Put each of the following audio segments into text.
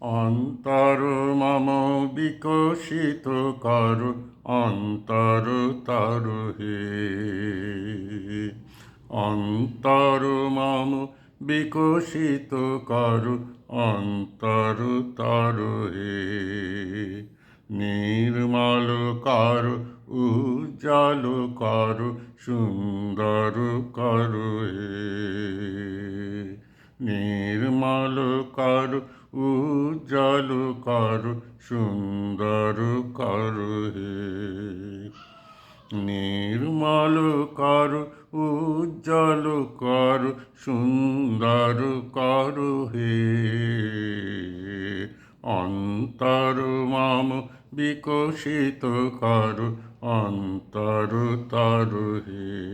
অন্তর মম বিকশিত কর, অন্তর তর হে। অন্তর মম বিকশিত কর, অন্তর তর হে। নির্মল কর, উজ্জ্বল কর, সুন্দর কর হে। নির্মল কর, উজ্জ্বল কর, সুন্দর কর হে। নির্মল কর, উজ্জ্বল কর, সুন্দর কর হে। অন্তর মম বিকশিত কর, অন্তর তর হে।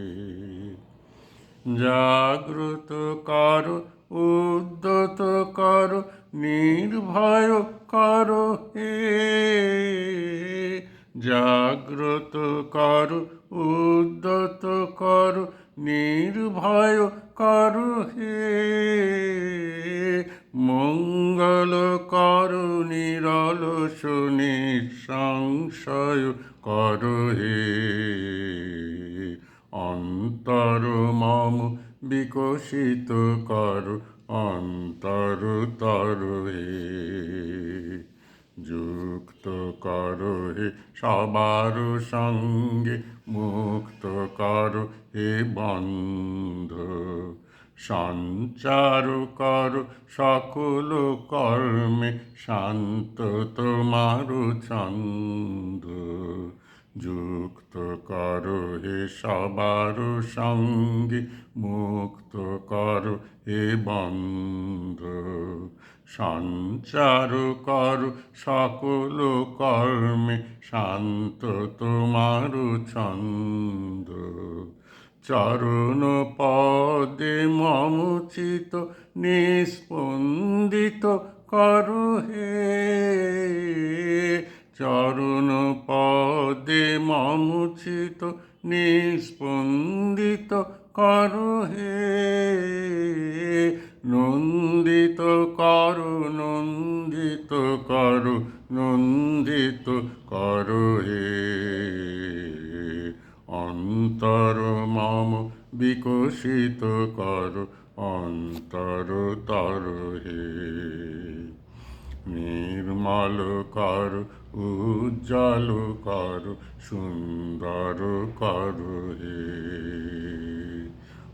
জাগ্রত কর উদ্যত কর, নির্ভয় কর হে। জাগ্রত কর উদ্যত কর, নির্ভয় কর হে। মঙ্গল কর, নিরল শুনি সংশয় কর হে। অন্তর মম বিকশিত কর, অন্তর তর হে। যুক্ত কর হে সবার সঙ্গে, মুক্ত কর হে বন্ধ। সঞ্চার কর সকল কর্মে, শান্ত তোমার ছন্দ। হে সবার সঙ্গে, মুক্ত কর হে বন্ধ। সঞ্চার কর সকল কর্মে, শান্ত তোমার ছন্দ। চরণ পদে মমচিত নিস্পন্দিত কর হে। চরণ পদে মমচিত নিস্পন্দিত কর হে। নন্দিত কর নন্দিত কর নন্দিত কর হে। অন্তর মম বিকশিত কর, অন্তর তর হে। নির্মল কর উজ্জ্বল কর সুন্দর কর হে।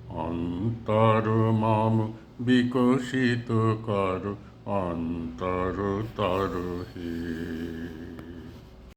অন্তর মম বিকশিত কর অন্তর তর হে।